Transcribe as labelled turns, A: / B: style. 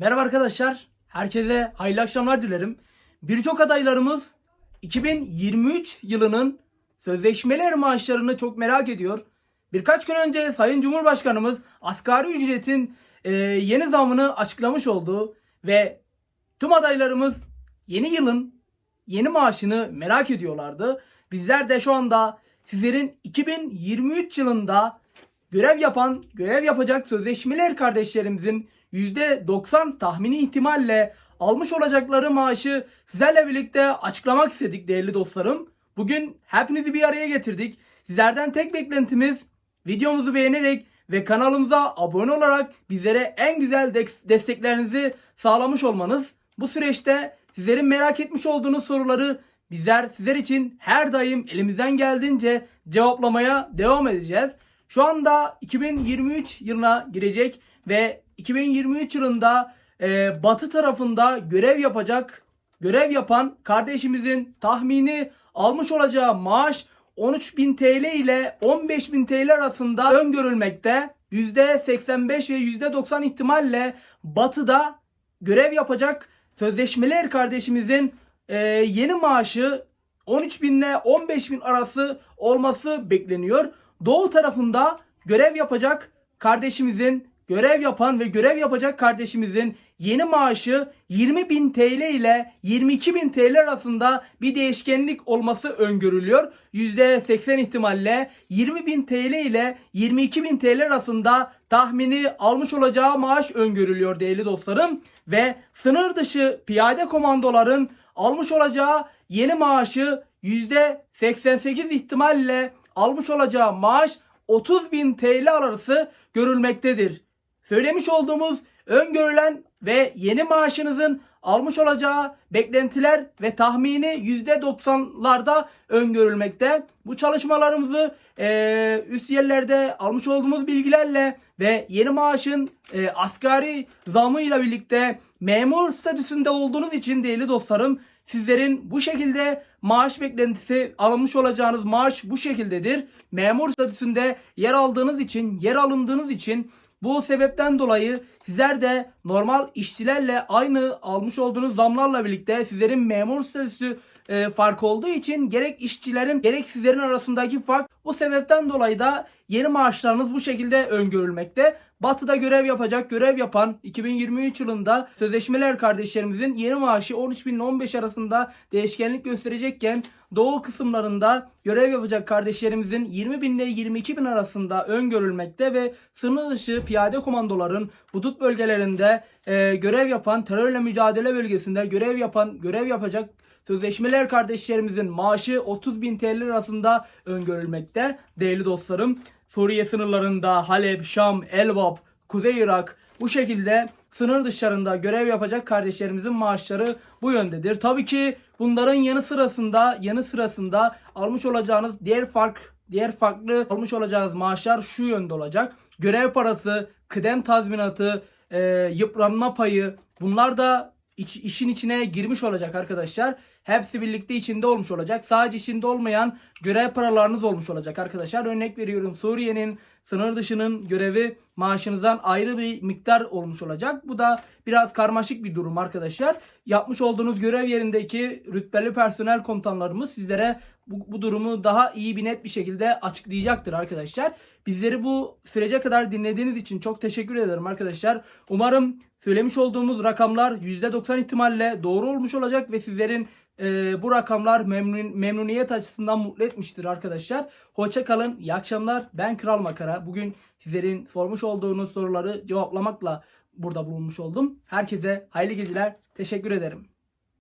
A: Merhaba arkadaşlar. Herkese hayırlı akşamlar dilerim. Birçok adaylarımız 2023 yılının sözleşmeler maaşlarını çok merak ediyor. Birkaç gün önce Sayın Cumhurbaşkanımız asgari ücretin e, yeni zamını açıklamış oldu ve tüm adaylarımız yeni yılın yeni maaşını merak ediyorlardı. Bizler de şu anda sizlerin 2023 yılında görev yapan, görev yapacak sözleşmeler kardeşlerimizin %90 tahmini ihtimalle almış olacakları maaşı sizlerle birlikte açıklamak istedik değerli dostlarım. Bugün hepinizi bir araya getirdik. Sizlerden tek beklentimiz videomuzu beğenerek ve kanalımıza abone olarak bizlere en güzel de- desteklerinizi sağlamış olmanız. Bu süreçte sizlerin merak etmiş olduğunuz soruları bizler sizler için her daim elimizden geldiğince cevaplamaya devam edeceğiz. Şu anda 2023 yılına girecek ve 2023 yılında e, Batı tarafında görev yapacak, görev yapan kardeşimizin tahmini almış olacağı maaş 13.000 TL ile 15.000 TL arasında öngörülmekte. %85 ve %90 ihtimalle Batı'da görev yapacak sözleşmeler kardeşimizin e, yeni maaşı 13 bin ile 15 bin arası olması bekleniyor. Doğu tarafında görev yapacak kardeşimizin görev yapan ve görev yapacak kardeşimizin yeni maaşı 20 bin TL ile 22 bin TL arasında bir değişkenlik olması öngörülüyor. %80 ihtimalle 20 bin TL ile 22 bin TL arasında tahmini almış olacağı maaş öngörülüyor değerli dostlarım. Ve sınır dışı piyade komandoların almış olacağı yeni maaşı %88 ihtimalle almış olacağı maaş 30 bin TL arası görülmektedir. Söylemiş olduğumuz öngörülen ve yeni maaşınızın almış olacağı beklentiler ve tahmini %90'larda öngörülmekte. Bu çalışmalarımızı eee, üst yerlerde almış olduğumuz bilgilerle ve yeni maaşın eee, asgari zamıyla birlikte memur statüsünde olduğunuz için değerli dostlarım sizlerin bu şekilde maaş beklentisi alınmış olacağınız maaş bu şekildedir. Memur statüsünde yer aldığınız için, yer alındığınız için bu sebepten dolayı sizler de normal işçilerle aynı almış olduğunuz zamlarla birlikte sizlerin memur statüsü e, fark olduğu için gerek işçilerin gerek sizlerin arasındaki fark bu sebepten dolayı da yeni maaşlarınız bu şekilde öngörülmekte. Batı'da görev yapacak, görev yapan 2023 yılında sözleşmeler kardeşlerimizin yeni maaşı 13 bin ile 15 arasında değişkenlik gösterecekken Doğu kısımlarında görev yapacak kardeşlerimizin 20 bin ile 22 bin arasında öngörülmekte ve sınır dışı piyade komandoların hudut bölgelerinde e, görev yapan terörle mücadele bölgesinde görev yapan görev yapacak Sözleşmeler kardeşlerimizin maaşı 30 bin TL arasında öngörülmekte. Değerli dostlarım Suriye sınırlarında Halep, Şam, Elbap, Kuzey Irak bu şekilde sınır dışlarında görev yapacak kardeşlerimizin maaşları bu yöndedir. Tabii ki bunların yanı sırasında yanı sırasında almış olacağınız diğer fark diğer farklı almış olacağınız maaşlar şu yönde olacak. Görev parası, kıdem tazminatı, e, yıpranma payı bunlar da iç- işin içine girmiş olacak arkadaşlar. Hepsi birlikte içinde olmuş olacak. Sadece içinde olmayan görev paralarınız olmuş olacak arkadaşlar. Örnek veriyorum Suriye'nin sınır dışının görevi maaşınızdan ayrı bir miktar olmuş olacak. Bu da biraz karmaşık bir durum arkadaşlar. Yapmış olduğunuz görev yerindeki rütbeli personel komutanlarımız sizlere bu, bu durumu daha iyi bir net bir şekilde açıklayacaktır arkadaşlar. Bizleri bu sürece kadar dinlediğiniz için çok teşekkür ederim arkadaşlar. Umarım söylemiş olduğumuz rakamlar %90 ihtimalle doğru olmuş olacak ve sizlerin e, bu rakamlar memnun, memnuniyet açısından mutlu etmiştir arkadaşlar. Hoşça kalın. İyi akşamlar. Ben Kral Makara. Bugün sizlerin sormuş olduğunuz soruları cevaplamakla burada bulunmuş oldum. Herkese hayırlı geceler. Teşekkür ederim.